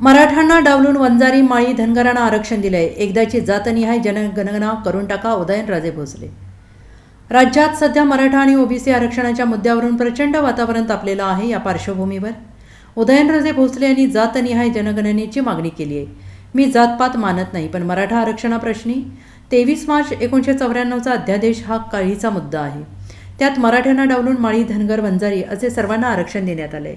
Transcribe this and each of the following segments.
मराठ्यांना डावलून वंजारी माळी धनगरांना आरक्षण दिलंय. एकदाची जातनिहाय जनगणना करून टाका उदयनराजे भोसले. राज्यात सध्या मराठा आणि ओबीसी आरक्षणाच्या मुद्द्यावरून प्रचंड वातावरण तापलेलं आहे या पार्श्वभूमीवर. उदयनराजे भोसले यांनी जातनिहाय जनगणनेची मागणी केली आहे. मी जातपात मानत नाही पण मराठा आरक्षणाप्रश्नी तेवीस मार्च एकोणीसशे चौऱ्याण्णवचा अध्यादेश हा काळीचा मुद्दा आहे. त्यात मराठ्यांना डावलून माळी धनगर वंजारी असे सर्वांना आरक्षण देण्यात आले.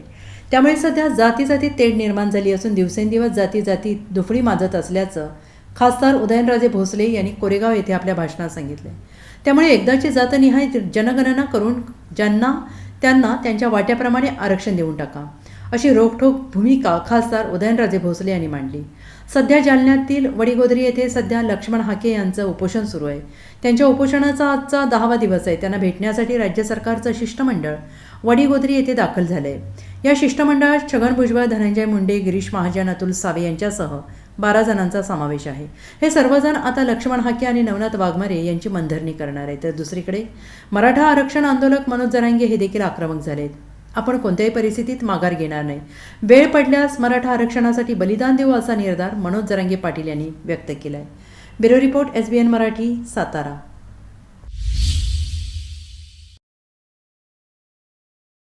त्यामुळे सध्या जाती जाती तेढ निर्माण झाली असून दिवसेंदिवस जाती जाती दुफळी माजत असल्याचं खासदार उदयनराजे भोसले यांनी कोरेगाव येथे आपल्या भाषणात सांगितले. त्यामुळे एकदाची जातनिहाय जनगणना करून ज्यांना त्यांना त्यांच्या वाट्याप्रमाणे आरक्षण देऊन टाका. अशी रोखठोक भूमिका खासदार उदयनराजे भोसले यांनी मांडली. सध्या जालन्यातील वडीगोदरी येथे सध्या लक्ष्मण हाके यांचं उपोषण सुरू आहे. त्यांच्या उपोषणाचा आजचा दहावा दिवस आहे. त्यांना भेटण्यासाठी राज्य सरकारचं शिष्टमंडळ वडीगोदरी येथे दाखल झालं आहे या शिष्टमंडळात छगन भुजबळ धनंजय मुंडे गिरीश महाजन अतुल सावे यांच्यासह बारा जणांचा समावेश आहे. हे सर्वजण आता लक्ष्मण हाके आणि नवनाथ वाघमारे यांची मनधरणी करणार आहे तर दुसरीकडे मराठा आरक्षण आंदोलक मनोज जरांगे हे देखील आक्रमक झालेत. आपण कोणत्याही परिस्थितीत माघार घेणार नाही. वेळ पडल्यास मराठा आरक्षणासाठी बलिदान देऊ असा निर्धार मनोज जरांगे पाटील यांनी व्यक्त केला आहे bureau report S B N Marathi Satara.